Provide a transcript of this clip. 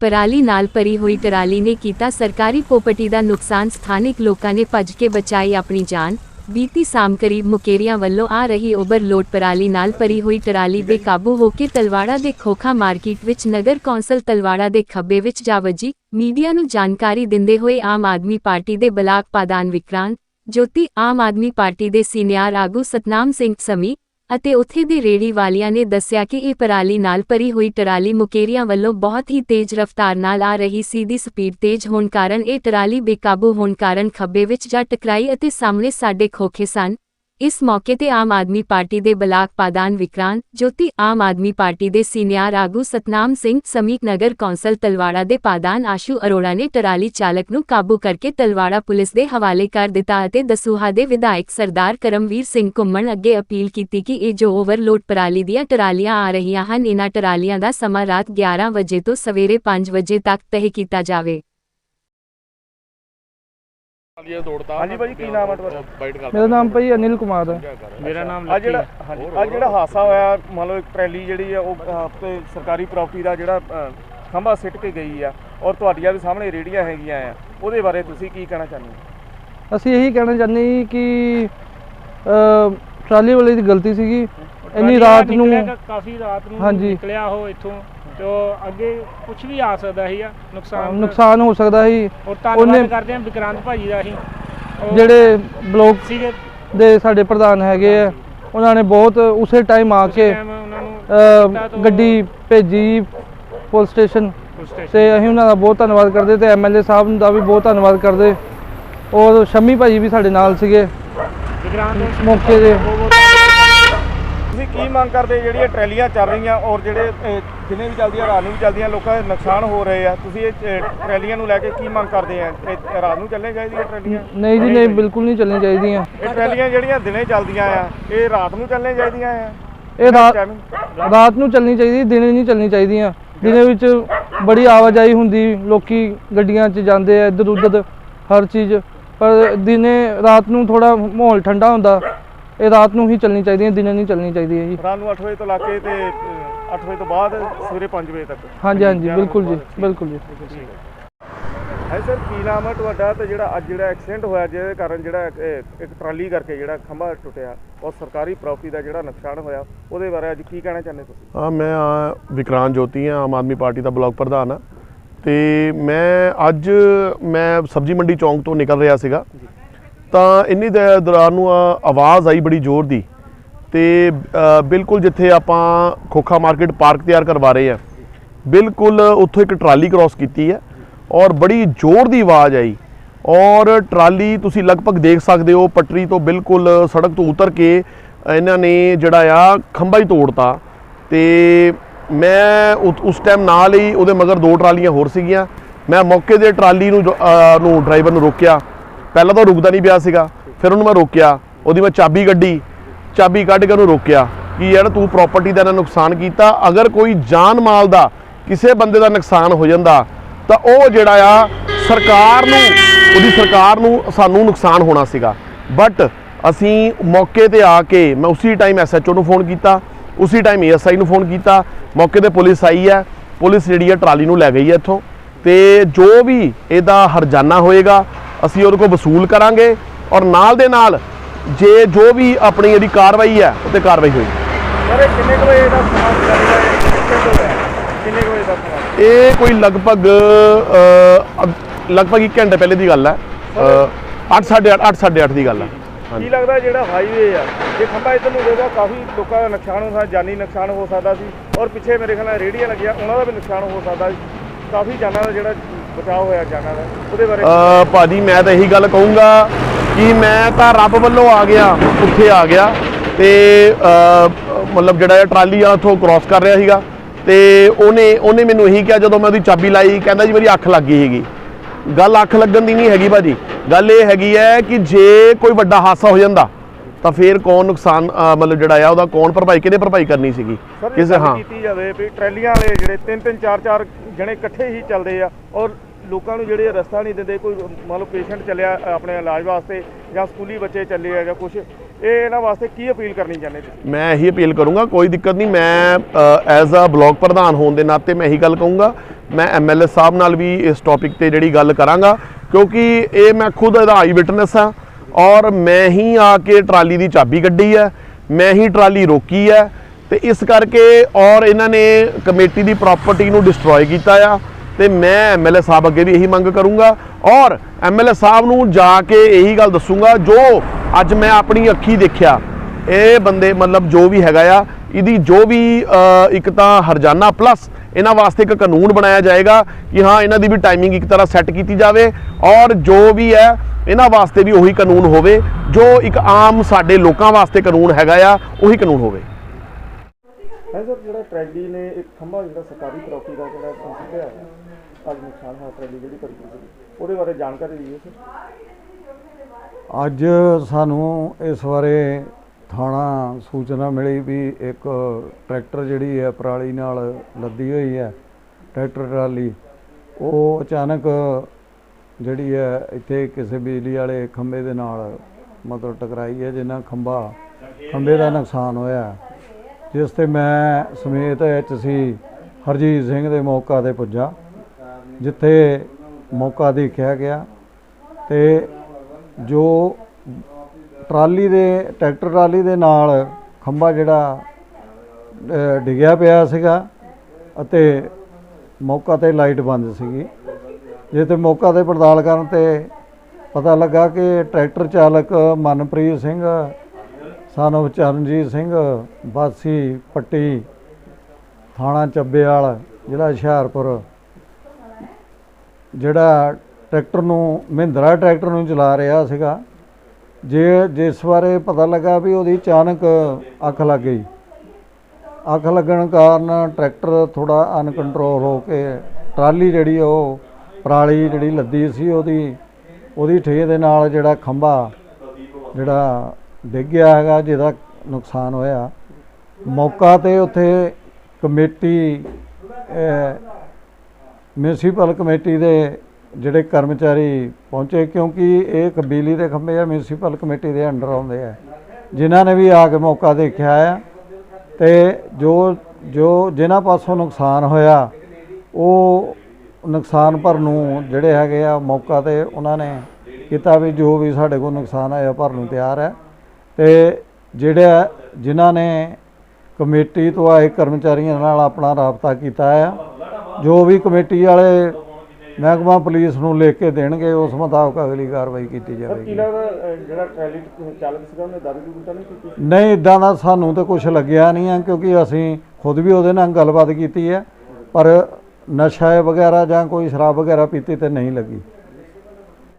ਪਰਾਲੀ ਨਾਲ ਭਰੀ ਹੋਈ ਟਰਾਲੀ ਨੇ ਕੀਤਾ ਸਰਕਾਰੀ ਪ੍ਰੋਪਰਟੀ ਦਾ ਨੁਕਸਾਨ। ਸਥਾਨਿਕ ਲੋਕਾਂ ਨੇ ਭੱਜ ਕੇ ਬਚਾਈ ਆਪਣੀ ਜਾਨ। ਬੀਤੀ ਸ਼ਾਮ ਕਰੀਬ ਮੁਕੇਰੀਆਂ ਵੱਲੋਂ ਆ ਰਹੀ ਓਵਰਲੋਡ ਪਰਾਲੀ ਨਾਲ ਭਰੀ ਹੋਈ ਟਰਾਲੀ ਬੇਕਾਬੂ ਹੋ ਕੇ ਤਲਵਾੜਾ ਦੇ ਖੋਖਾ ਮਾਰਕੀਟ ਵਿੱਚ ਨਗਰ ਕੌਂਸਲ ਤਲਵਾੜਾ ਦੇ ਖੱਬੇ ਵਿੱਚ ਜਾ ਵੱਜੀ ਮੀਡੀਆ ਨੂੰ ਜਾਣਕਾਰੀ ਦਿੰਦੇ ਹੋਏ ਆਮ ਆਦਮੀ ਪਾਰਟੀ ਦੇ ਬਲਾਕ ਪਾਦਾਨ ਵਿਕਰਾਂਤ, ਜੋਤੀ, ਆਮ ਆਦਮੀ ਪਾਰਟੀ ਦੇ ਸੀਨੀਅਰ ਆਗੂ ਸਤਨਾਮ ਸਿੰਘ ਸਮੀ ਅਤੇ ਉੱਥੇ ਦੇ ਰੇੜੀ ਵਾਲਿਆਂ ਨੇ ਦੱਸਿਆ ਕਿ ਇਹ ਪਰਾਲੀ ਨਾਲ ਭਰੀ ਹੋਈ ਟਰਾਲੀ ਮੁਕੇਰੀਆਂ ਵੱਲੋਂ ਬਹੁਤ ਹੀ ਤੇਜ਼ ਰਫ਼ਤਾਰ ਨਾਲ ਆ ਰਹੀ ਸੀ। ਦੀ ਸਪੀਡ ਤੇਜ਼ ਹੋਣ ਕਾਰਨ ਇਹ ਟਰਾਲੀ ਬੇਕਾਬੂ ਹੋਣ ਕਾਰਨ ਖੱਬੇ ਵਿੱਚ ਜਾ ਟਕਰਾਈ ਅਤੇ ਸਾਹਮਣੇ ਸਾਡੇ ਖੋਖੇ ਸਨ। ਇਸ ਮੌਕੇ ਤੇ ਆਮ ਆਦਮੀ ਪਾਰਟੀ ਦੇ ਬਲਾਕ ਪਾਦਾਨ ਵਿਕਰਾਂਤ, ਜੋਤੀ ਆਮ ਆਦਮੀ ਪਾਰਟੀ ਦੇ ਸੀਨੀਅਰ ਆਗੂ ਸਤਨਾਮ ਸਿੰਘ, ਸਮੀਕ ਨਗਰ ਕੌਂਸਲ ਤਲਵਾੜਾ ਦੇ ਪਾਦਾਨ ਆਸ਼ੂ ਅਰੋੜਾ ਨੇ ਟਰਾਲੀ ਚਾਲਕ ਨੂੰ ਕਾਬੂ ਕਰਕੇ ਤਲਵਾੜਾ ਪੁਲਿਸ ਦੇ ਹਵਾਲੇ ਕਰ ਦਿੱਤਾ ਅਤੇ ਦਸੂਹਾ ਦੇ ਵਿਧਾਇਕ ਸਰਦਾਰ ਕਰਮਵੀਰ ਸਿੰਘ ਘੁੰਮਣ ਅੱਗੇ ਅਪੀਲ ਕੀਤੀ ਕਿ ਇਹ ਜੋ ਓਵਰਲੋਡ ਪਰਾਲੀ ਦੀਆਂ ਟਰਾਲੀਆਂ ਆ ਰਹੀਆਂ ਹਨ, ਇਹਨਾਂ ਟਰਾਲੀਆਂ ਦਾ ਸਮਾਂ ਰਾਤ 11 ਵਜੇ ਤੋਂ ਸਵੇਰੇ 5 ਵਜੇ ਤੱਕ ਤਹਿ ਕੀਤਾ ਜਾਵੇ। ਇਹ ਹਾਂਜੀ ਭਾਜੀ, ਕੀ ਨਾਮ ਆ ਤੁਹਾਡਾ? ਬਾਈਟ ਮੇਰਾ ਨਾਮ ਭਾਈ ਅਨਿਲ ਕੁਮਾਰ ਹੈ ਮੇਰਾ ਨਾਮ ਆ ਜਿਹੜਾ ਹਾਂਜੀ ਆ ਜਿਹੜਾ ਹਾਦਸਾ ਹੋਇਆ ਮੰਨ ਲਓ ਇੱਕ ਟਰੈਲੀ ਜਿਹੜੀ ਆ ਉਹ ਅਹ, ਤੇ ਸਰਕਾਰੀ ਪ੍ਰਾਪਰਟੀ ਦਾ ਜਿਹੜਾ ਖੰਭਾ ਸਿੱਟ ਕੇ ਗਈ ਆ ਔਰ ਤੁਹਾਡੀਆਂ ਵੀ ਸਾਹਮਣੇ ਰੇੜੀਆਂ ਹੈਗੀਆਂ ਆ ਉਹਦੇ ਬਾਰੇ ਤੁਸੀਂ ਕੀ ਕਹਿਣਾ ਚਾਹੁੰਦੇ ਹੋ? ਅਸੀਂ ਇਹੀ ਕਹਿਣਾ ਚਾਹੁੰਦੇ ਕਿ ਟਰਾਲੀ ਵਾਲੇ ਦੀ ਗਲਤੀ ਸੀਗੀ। ਇੰਨੀ ਰਾਤ ਨੂੰ ਕਾਫੀ ਰਾਤ ਨੂੰ। ਨਿਕਲਿਆ ਉਹ ਇੱਥੋਂ? ਤੇ ਉਹ ਅੱਗੇ ਕੁਝ ਵੀ ਆ ਸਕਦਾ ਸੀ ਆ ਨੁਕਸਾਨ ਨੁਕਸਾਨ ਹੋ ਸਕਦਾ ਸੀ। ਔਰ ਧੰਨਵਾਦ ਉਹਨੇ- ਕਰਦੇ ਹਾਂ ਵਿਕਰਾਂਤ ਭਾਜੀ ਦਾ ਅਸੀਂ। ਉਹ ਜਿਹੜੇ ਬਲੋਕ ਸੀਗੇ। ਦੇ ਸਾਡੇ ਪ੍ਰਧਾਨ ਹੈਗੇ ਆ ਉਹਨਾਂ ਨੇ ਬਹੁਤ ਉਸੇ ਟਾਈਮ ਆ ਕੇ ਟਾਈਮ ਉਹਨਾਂ ਨੂੰ ਅ, ਕੀਤਾ ਤਾਂ ਉਹ ਗੱਡੀ ਭੇਜੀ ਪੁਲਿਸ ਸਟੇਸ਼ਨ। Police station. ਤੇ ਅਸੀਂ ਉਹਨਾਂ ਦਾ ਬਹੁਤ ਧੰਨਵਾਦ ਕਰਦੇ ਤੇ ਐਮਐਲਏ ਸਾਹਿਬ ਦਾ ਵੀ ਬਹੁਤ ਧੰਨਵਾਦ ਕਰਦੇ। ਔਰ ਸ਼ਮੀ ਭਾਜੀ ਵੀ ਸਾਡੇ ਨਾਲ ਸੀਗੇ। ਵਿਕਰਾਂਤ ਮੌਕੇ ਦੇ ਤੁਸੀਂ ਕੀ ਮੰਗ ਕਰਦੇ ਜਿਹੜੀਆਂ ਟਰੈਲੀਆਂ ਚੱਲ ਰਹੀਆਂ ਔਰ ਜਿਹੜੇ ਦਿਨੇ ਵੀ ਚੱਲਦੀਆਂ ਰਾਤ ਨੂੰ ਵੀ ਚੱਲਦੀਆਂ ਲੋਕਾਂ ਦੇ ਨੁਕਸਾਨ ਹੋ ਰਹੇ ਆ। ਤੁਸੀਂ ਇਹ ਟਰੈਲੀਆਂ ਨੂੰ ਲੈ ਕੇ ਕੀ ਮੰਗ ਕਰਦੇ ਆ? ਇਹ ਰਾਤ ਨੂੰ ਚੱਲਣੇ ਚਾਹੀਦੀਆਂ ਟਰੈਲੀਆਂ? ਨਹੀਂ ਜੀ ਨਹੀਂ ਬਿਲਕੁਲ ਨਹੀਂ ਚੱਲਣੀ ਚਾਹੀਦੀਆਂ। ਇਹ ਟਰੈਲੀਆਂ ਜਿਹੜੀਆਂ ਦਿਨੇ ਚੱਲਦੀਆਂ ਆ ਇਹ ਰਾਤ ਨੂੰ ਚੱਲਣੇ ਚਾਹੀਦੀਆਂ ਆ? ਇਹ ਰਾਤ ਨੂੰ ਚੱਲਣੀ ਚਾਹੀਦੀ ਦਿਨੇ ਨਹੀਂ ਚੱਲਣੀ ਚਾਹੀਦੀਆਂ। ਦਿਨੇ ਵਿੱਚ ਬੜੀ ਆਵਾਜਾਈ ਹੁੰਦੀ ਲੋਕੀ ਗੱਡੀਆਂ 'ਚ ਜਾਂਦੇ ਆ ਇੱਧਰ ਉੱਧਰ ਹਰ ਚੀਜ਼। ਪਰ ਦਿਨੇ ਰਾਤ ਨੂੰ ਥੋੜਾ ਮਾਹੌਲ ਠੰਡਾ ਹੁੰਦਾ। ਇਹ ਰਾਤ ਨੂੰ ਹੀ ਚੱਲਣੀ ਚਾਹੀਦੀਆਂ ਦਿਨੇ ਨਹੀਂ ਚੱਲਣੀ ਚਾਹੀਦੀ ਹੈ ਜੀ। ਰਾਤ ਨੂੰ 8 ਵਜੇ ਤੋਂ ਲਾ ਕੇ ਤੇ 8 ਵਜੇ ਤੋਂ ਬਾਅਦ ਸਵੇਰੇ 5 ਵਜੇ ਤੱਕ। ਹਾਂਜੀ ਹਾਂਜੀ ਬਿਲਕੁਲ ਜੀ ਬਿਲਕੁਲ ਜੀ। ਹੈ ਸਰ ਕੀ ਨਾਮ ਹੈ ਤੁਹਾਡਾ ਤੇ ਜਿਹੜਾ ਅੱਜ ਜਿਹੜਾ ਐਕਸੀਡੈਂਟ ਹੋਇਆ ਜਿਹਦੇ ਕਾਰਨ ਜਿਹੜਾ ਇੱਕ- ਟਰਾਲੀ ਕਰਕੇ ਜਿਹੜਾ ਖੰਭਾ ਟੁੱਟਿਆ ਔਰ ਸਰਕਾਰੀ ਪ੍ਰਾਪਰਟੀ ਦਾ ਜਿਹੜਾ ਨੁਕਸਾਨ ਹੋਇਆ ਉਹਦੇ ਬਾਰੇ ਅੱਜ ਕੀ ਕਹਿਣਾ ਚਾਹੁੰਦੇ ਤੁਸੀਂ? ਹਾਂ ਮੈਂ ਆ, ਵਿਕਰਾਂਤ ਜੋਤੀ ਹਾਂ ਆਮ ਆਦਮੀ ਪਾਰਟੀ ਦਾ ਬਲਾਕ ਪ੍ਰਧਾਨ ਆ ਤੇ ਮੈਂ ਅੱਜ ਮੈਂ ਸਬਜ਼ੀ ਮੰਡੀ ਚੌਂਕ ਤੋਂ ਨਿਕਲ ਰਿਹਾ ਸੀਗਾ। ਤਾਂ ਇੰਨੀ ਦੇ ਦੌਰਾਨ ਨੂੰ ਆਵਾਜ਼ ਆਈ ਬੜੀ ਜ਼ੋਰ ਦੀ ਤੇ ਬਿਲਕੁਲ ਜਿੱਥੇ ਆਪਾਂ ਖੋਖਾ ਮਾਰਕੀਟ ਪਾਰਕ ਤਿਆਰ ਕਰਵਾ ਰਹੇ ਆ, ਬਿਲਕੁਲ ਉੱਥੋਂ ਇੱਕ ਟਰਾਲੀ ਕ੍ਰਾਸ ਕੀਤੀ ਹੈ ਔਰ ਬੜੀ ਜ਼ੋਰ ਦੀ ਆਵਾਜ਼ ਆਈ ਔਰ ਟਰਾਲੀ ਤੁਸੀਂ ਲਗਭਗ ਦੇਖ ਸਕਦੇ ਹੋ ਪਟਰੀ ਤੋਂ ਬਿਲਕੁਲ ਸੜਕ ਤੋਂ ਉਤਰ ਕੇ ਇਹਨਾਂ ਨੇ ਜਿਹੜਾ ਆ ਖੰਭਾ ਹੀ ਤੋੜਤਾ ਤੇ ਮੈਂ ਉ- ਉਸ ਟਾਈਮ ਨਾਲ ਹੀ ਉਹਦੇ ਮਗਰ ਦੋ ਟਰਾਲੀਆਂ ਹੋਰ ਸੀਗੀਆਂ, ਮੈਂ ਮੌਕੇ ਦੇ ਟਰਾਲੀ ਨੂੰ ਜੋ- ਨੂੰ ਡਰਾਈਵਰ ਨੂੰ ਰੋਕਿਆ ਪਹਿਲਾਂ ਤਾਂ ਉਹ ਰੁਕਦਾ ਨਹੀਂ ਪਿਆ ਸੀਗਾ, ਫਿਰ ਉਹਨੂੰ ਮੈਂ ਰੋਕਿਆ, ਉਹਦੀ ਮੈਂ ਚਾਬੀ ਕੱਢੀ, ਚਾਬੀ ਕੱਢ ਕੇ ਉਹਨੂੰ ਰੋਕਿਆ ਕਿ ਯਾਰ ਤੂੰ ਪ੍ਰਾਪਰਟੀ ਦਾ ਨਾ ਨੁਕਸਾਨ ਕੀਤਾ, ਅਗਰ ਕੋਈ ਜਾਨ ਮਾਲ ਦਾ ਕਿਸੇ ਬੰਦੇ ਦਾ ਨੁਕਸਾਨ ਹੋ ਜਾਂਦਾ, ਤਾਂ ਉਹ ਜਿਹੜਾ ਆ, ਸਰਕਾਰ ਨੂੰ, ਉਹਦੀ ਸਰਕਾਰ ਨੂੰ ਸਾਨੂੰ ਨੁਕਸਾਨ ਹੋਣਾ ਸੀਗਾ। ਬਟ ਅਸੀਂ ਮੌਕੇ ਤੇ ਆ ਕੇ, ਮੈਂ ਉਸੇ ਟਾਈਮ ਐਸਐਚਓ ਨੂੰ ਫੋਨ ਕੀਤਾ, ਉਸੇ ਟਾਈਮ ਏਐਸਆਈ ਨੂੰ ਫੋਨ ਕੀਤਾ, ਮੌਕੇ ਤੇ ਪੁਲਿਸ ਆਈ ਹੈ, ਪੁਲਿਸ ਜਿਹੜੀ ਹੈ ਟਰਾਲੀ ਨੂੰ ਲੈ ਗਈ ਹੈ ਇੱਥੋਂ, ਤੇ ਜੋ ਵੀ ਇਹਦਾ ਹਰਜਾਨਾ ਹੋਏਗਾ ਅਸੀਂ ਉਹਦੇ ਕੋਲ ਵਸੂਲ ਕਰਾਂਗੇ ਔਰ ਨਾਲ ਦੇ ਨਾਲ ਜੇ ਜੋ ਵੀ ਆਪਣੀ ਇਹਦੀ ਕਾਰਵਾਈ ਹੈ ਉਹ ਤੇ ਕਾਰਵਾਈ ਹੋਏਗੀ। ਸਰ ਇਹ ਕਿੰਨੇ ਕੁ ਵਜੇ ਦਾ ਸਮਾਂ ਹੈ? ਕਿੰਨੇ ਕੁ ਵਜੇ ਦਾ ਸਮਾਂ? ਇਹ ਕੋਈ ਲਗਭਗ ਲਗਭਗ 1 ਘੰਟੇ ਪਹਿਲੇ ਦੀ ਗੱਲ ਹੈ। 8 8:30 8:30 ਦੀ ਗੱਲ ਹੈ। ਕੀ ਲੱਗਦਾ ਜਿਹੜਾ ਹਾਈਵੇ ਆ ਜੇ ਖੰਭਾ ਇੱਧਰ ਨੂੰ ਹੋਵੇਗਾ ਕਾਫੀ ਲੋਕਾਂ ਦਾ ਨੁਕਸਾਨ ਹੋ ਸਕਦਾ ਜਾਨੀ ਨੁਕਸਾਨ ਹੋ ਸਕਦਾ ਸੀ। ਔਰ ਪਿੱਛੇ ਮੇਰੇ ਖਿਆਲ ਨਾਲ ਰੇਹੜੀਆਂ ਲੱਗੀਆਂ ਉਹਨਾਂ ਦਾ ਵੀ ਨੁਕਸਾਨ ਹੋ ਸਕਦਾ ਸੀ। ਕਾਫੀ ਜਾਨਾਂ ਦਾ ਜਿਹੜਾ ਬਚਾਅ ਹੋਇਆ ਜਾਨਾਂ ਦਾ ਉਹਦੇ ਬਾਰੇ ਅ, ਭਾਜੀ ਮੈਂ ਤਾਂ ਇਹੀ ਗੱਲ ਕਹੂੰਗਾ ਕਿ ਮੈਂ ਤਾਂ ਰੱਬ ਵੱਲੋਂ ਆ ਗਿਆ ਉੱਥੇ ਆ ਗਿਆ ਤੇ ਮਤਲਬ ਜਿਹੜਾ ਟਰਾਲੀ ਆ ਉੱਥੋਂ ਕ੍ਰਾਸ ਕਰ ਰਿਹਾ ਸੀਗਾ ਤੇ ਉਹਨੇ ਉਹਨੇ ਮੈਨੂੰ ਇਹੀ ਕਿਹਾ ਜਦੋਂ ਮੈਂ ਉਹਦੀ ਚਾਬੀ ਲਾਈ ਕਹਿੰਦਾ ਜੀ ਮੇਰੀ ਅੱਖ ਲੱਗ ਗਈ ਹੈਗੀ ਗੱਲ ਅੱਖ ਲੱਗਣ ਦੀ ਨਹੀਂ ਹੈਗੀ ਭਾਜੀ। ਗੱਲ ਇਹ ਹੈਗੀ ਹੈ ਕਿ ਜੇ ਕੋਈ ਵੱਡਾ ਹਾਦਸਾ ਹੋ ਜਾਂਦਾ ਤਾਂ ਫੇਰ ਕੌਣ ਨੁਕਸਾਨ ਮਤਲਬ ਜਿਹੜਾ ਆ ਉਹਦਾ ਕੌਣ ਭਰਪਾਈ ਕਿਹਦੇ ਭਰਪਾਈ ਕਰਨੀ ਸੀਗੀ? ਕਿਸੇ ਹਾਂ। ਕੀਤੀ ਜਾਵੇ ਵੀ ਟਰੈਲੀਆਂ ਵਾਲੇ ਜਿਹੜੇ ਤਿੰਨ ਤਿੰਨ ਚਾਰ ਚਾਰ ਜਣੇ ਇਕੱਠੇ ਹੀ ਚੱਲਦੇ ਆ ਔਰ ਲੋਕਾਂ ਨੂੰ ਜਿਹੜੇ ਰਸਤਾ ਨਹੀਂ ਦਿੰਦੇ, ਕੋਈ ਮੰਨ ਲਓ ਪੇਸ਼ੈਂਟ ਚੱਲਿਆ ਆਪਣੇ ਇਲਾਜ ਵਾਸਤੇ ਜਾਂ ਸਕੂਲੀ ਬੱਚੇ ਚੱਲੇ ਆ ਜਾਂ ਕੁਝ ਇਹ ਇਹਨਾਂ ਵਾਸਤੇ ਕੀ ਅਪੀਲ ਕਰਨੀ ਚਾਹੁੰਦੇ ਤੁਸੀਂ? ਮੈਂ ਇਹੀ ਅਪੀਲ ਕਰੂੰਗਾ, ਕੋਈ ਦਿੱਕਤ ਨਹੀਂ, ਮੈਂ ਐਜ਼ ਅ ਬਲਾਕ ਪ੍ਰਧਾਨ ਹੋਣ ਦੇ ਨਾਤੇ ਮੈਂ ਇਹੀ ਗੱਲ ਕਹੂੰਗਾ, ਮੈਂ ਐਮਐਲਏ ਸਾਹਿਬ ਨਾਲ ਵੀ ਇਸ ਟੌਪਿਕ ਤੇ ਜਿਹੜੀ ਗੱਲ ਕਰਾਂਗਾ, ਕਿਉਂਕਿ ਇਹ ਮੈਂ ਖੁਦ ਇਹਦਾ ਆਈ ਵਿਟਨੈਸ ਹਾਂ ਔਰ ਮੈਂ ਹੀ ਆ ਕੇ ਟਰਾਲੀ ਦੀ ਚਾਬੀ ਕੱਢੀ ਹੈ, ਮੈਂ ਹੀ ਟਰਾਲੀ ਰੋਕੀ ਹੈ ਤੇ ਇਸ ਕਰਕੇ ਔਰ ਇਹਨਾਂ ਨੇ ਕਮੇਟੀ ਦੀ ਪ੍ਰਾਪਰਟੀ ਨੂੰ ਡਿਸਟਰੋਏ ਕੀਤਾ ਆ। ਤੇ ਮੈਂ ਐਮਐਲਏ ਸਾਹਿਬ ਅੱਗੇ ਵੀ ਇਹੀ ਮੰਗ ਕਰੂੰਗਾ ਔਰ ਐਮਐਲਏ ਸਾਹਿਬ ਨੂੰ ਜਾ ਕੇ ਇਹੀ ਗੱਲ ਦੱਸੂੰਗਾ, ਜੋ ਅੱਜ ਮੈਂ ਆਪਣੀ ਅੱਖੀ ਦੇਖਿਆ, ਇਹ ਬੰਦੇ ਮਤਲਬ ਜੋ ਵੀ ਹੈਗਾ ਆ, ਇਹਦੀ ਜੋ ਵੀ ਇੱਕ ਤਾਂ ਹਰਜਾਨਾ ਪਲੱਸ ਇਹਨਾਂ ਵਾਸਤੇ ਇੱਕ ਕਾਨੂੰਨ ਬਣਾਇਆ ਜਾਏਗਾ ਕਿ ਹਾਂ, ਇਹਨਾਂ ਦੀ ਵੀ ਟਾਈਮਿੰਗ ਇੱਕ ਤਰ੍ਹਾਂ ਸੈੱਟ ਕੀਤੀ ਜਾਵੇ ਔਰ ਜੋ ਵੀ ਹੈ, ਇਹਨਾਂ ਵਾਸਤੇ ਵੀ ਉਹੀ ਕਾਨੂੰਨ ਹੋਵੇ, ਜੋ ਇੱਕ ਆਮ ਸਾਡੇ ਲੋਕਾਂ ਵਾਸਤੇ ਕਾਨੂੰਨ ਹੈਗਾ ਆ, ਉਹੀ ਕਾਨੂੰਨ ਹੋਵੇ। ਹੈ ਸਰ, ਜਿਹੜਾ ਟਰੈਲੀ ਨੇ, ਇੱਕ ਖੰਭਾ ਜਿਹੜਾ ਸਰਕਾਰੀ ਪ੍ਰਾਪਰਟੀ ਦਾ ਜਿਹੜਾ ਸੁੱਟਿਆ ਅੱਜ ਨੁਕਸਾਨ ਹੋਇਆ ਟਰੈਲੀ ਜਿਹੜੀ ਭਰੀ ਸੀ। ਉਹਦੇ ਬਾਰੇ ਜਾਣਕਾਰੀ ਦਿਓ ਸਰ। ਅੱਜ ਸਾਨੂੰ ਇਸ ਬਾਰੇ ਥਾਣਾ ਸੂਚਨਾ ਮਿਲੀ ਵੀ ਇੱਕ ਟਰੈਕਟਰ ਜਿਹੜੀ ਹੈ ਪਰਾਲੀ ਨਾਲ ਲੱਦੀ ਹੋਈ ਹੈ, ਟਰੈਕਟਰ ਟਰਾਲੀ। ਉਹ ਅਚਾਨਕ ਜਿਹੜੀ ਹੈ ਇੱਥੇ ਕਿਸੇ ਬਿਜਲੀ ਵਾਲੇ ਖੰਭੇ ਦੇ ਨਾਲ ਮਤਲਬ ਟਕਰਾਈ ਹੈ, ਜਿੰਨਾ ਖੰਭਾ ਖੰਭੇ ਦਾ ਨੁਕਸਾਨ ਹੋਇਆ। ਜਿਸ ਤੇ ਮੈਂ ਸਮੇਤ ਐਚਸੀ ਹਰਜੀਤ ਸਿੰਘ ਦੇ ਮੌਕਾ ਤੇ ਪੁੱਜਾ। ਜਿੱਥੇ ਮੌਕਾ ਦੇਖਿਆ ਗਿਆ ਤੇ ਜੋ ਟਰਾਲੀ ਦੇ, ਟਰੈਕਟਰ ਟਰਾਲੀ ਦੇ ਨਾਲ ਖੰਭਾ ਜਿਹੜਾ ਡਿੱਗਿਆ ਪਿਆ ਸੀਗਾ ਅਤੇ ਮੌਕਾ ਤੇ ਲਾਈਟ ਬੰਦ ਸੀਗੀ। ਜੇ ਤੇ ਮੌਕਾ ਤੇ ਪੜਤਾਲ ਕਰਨ ਤੇ ਪਤਾ ਲੱਗਾ ਕਿ ਟਰੈਕਟਰ ਚਾਲਕ ਮਨਪ੍ਰੀਤ ਸਿੰਘ, ਸਾਨੂੰ ਚਰਨਜੀਤ ਸਿੰਘ, ਵਾਸੀ ਪੱਟੀ, ਥਾਣਾ ਚੱਬੇਵਾਲ, ਜ਼ਿਲ੍ਹਾ ਹੁਸ਼ਿਆਰਪੁਰ ਜਿਹੜਾ ਟਰੈਕਟਰ ਨੂੰ, ਮਹਿੰਦਰਾ ਟਰੈਕਟਰ ਨੂੰ ਚਲਾ ਰਿਹਾ ਸੀਗਾ, ਜੇ, ਜਿਸ ਬਾਰੇ ਪਤਾ ਲੱਗਾ ਵੀ ਉਹਦੀ ਅਚਾਨਕ ਅੱਖ ਲੱਗ ਗਈ। ਅੱਖ ਲੱਗਣ ਕਾਰਨ ਟਰੈਕਟਰ ਥੋੜਾ ਅਨਕੰਟਰੋਲ ਹੋ ਕੇ ਟਰਾਲੀ ਜਿਹੜੀ ਉਹ, ਪਰਾਲੀ ਜਿਹੜੀ ਲੱਦੀ ਸੀ ਉਹਦੀ ਉਹਦੀ ਠੇ ਦੇ ਨਾਲ ਜਿਹੜਾ ਖੰਭਾ ਜਿਹੜਾ ਡਿੱਗ ਗਿਆ ਹੈਗਾ, ਜਿਹਦਾ ਨੁਕਸਾਨ ਹੋਇਆ। ਮੌਕਾ ਤੇ ਉੱਥੇ ਕਮੇਟੀ ਮਿਊਨਿਸਪਲ ਕਮੇਟੀ ਦੇ ਜਿਹੜੇ ਕਰਮਚਾਰੀ ਪਹੁੰਚੇ, ਕਿਉਂਕਿ ਇਹ ਕਬੀਲੀ ਦੇ ਖੰਭੇ ਆ ਮਿਊਨਿਸਪਲ ਕਮੇਟੀ ਦੇ ਅੰਡਰ ਆਉਂਦੇ ਆ। ਜਿਨ੍ਹਾਂ ਨੇ ਵੀ ਆ ਕੇ ਮੌਕਾ ਦੇਖਿਆ ਆ ਤੇ ਜੋ ਜੋ ਜਿਨ੍ਹਾਂ ਪਾਸੋਂ ਨੁਕਸਾਨ ਹੋਇਆ, ਉਹ ਨੁਕਸਾਨ ਭਰਨ ਨੂੰ ਜਿਹੜੇ ਹੈਗੇ ਆ ਮੌਕਾ ਤੇ ਉਹਨਾਂ ਨੇ ਕੀਤਾ ਵੀ ਜੋ ਵੀ ਸਾਡੇ ਕੋਲ ਨੁਕਸਾਨ ਆਇਆ ਭਰਨ ਨੂੰ ਤਿਆਰ ਹੈ ਤੇ ਜਿਹੜੇ ਜਿਨ੍ਹਾਂ ਨੇ ਕਮੇਟੀ ਤੋਂ ਆਏ ਕਰਮਚਾਰੀਆਂ ਨਾਲ ਆਪਣਾ ਰਾਬਤਾ ਕੀਤਾ ਆ ਜੋ ਵੀ ਕਮੇਟੀ ਵਾਲੇ ਮਹਿਕਮਾ ਪੁਲਿਸ ਨੂੰ ਲਿਖ ਕੇ ਦੇਣਗੇ ਉਸ ਮੁਤਾਬਕ ਅਗਲੀ ਕਾਰਵਾਈ ਕੀਤੀ ਜਾਵੇਗੀ। ਲੱਗਦਾ ਅ, ਜਿਹੜਾ ਟਰੈਲੀ ਚਾਲਕ ਸੀਗਾ ਉਹਨੇ ਦਾਰੂ ਦੂਰੂ ਤਾਂ ਨਹੀਂ ਕੀਤੀ ਨਹੀਂ ਇਦਾਂ ਦਾ ਸਾਨੂੰ ਤਾਂ ਕੁਝ ਲੱਗਿਆ ਨਹੀਂ ਹੈ ਕਿਉਂਕਿ ਅਸੀਂ ਖੁਦ ਵੀ ਉਹਦੇ ਨਾਲ ਗੱਲਬਾਤ ਕੀਤੀ ਹੈ ਪਰ ਨਸ਼ਾ ਵਗੈਰਾ ਜਾਂ ਕੋਈ ਸ਼ਰਾਬ ਵਗੈਰਾ ਪੀਤੀ ਤੇ ਨਹੀਂ ਲੱਗੀ।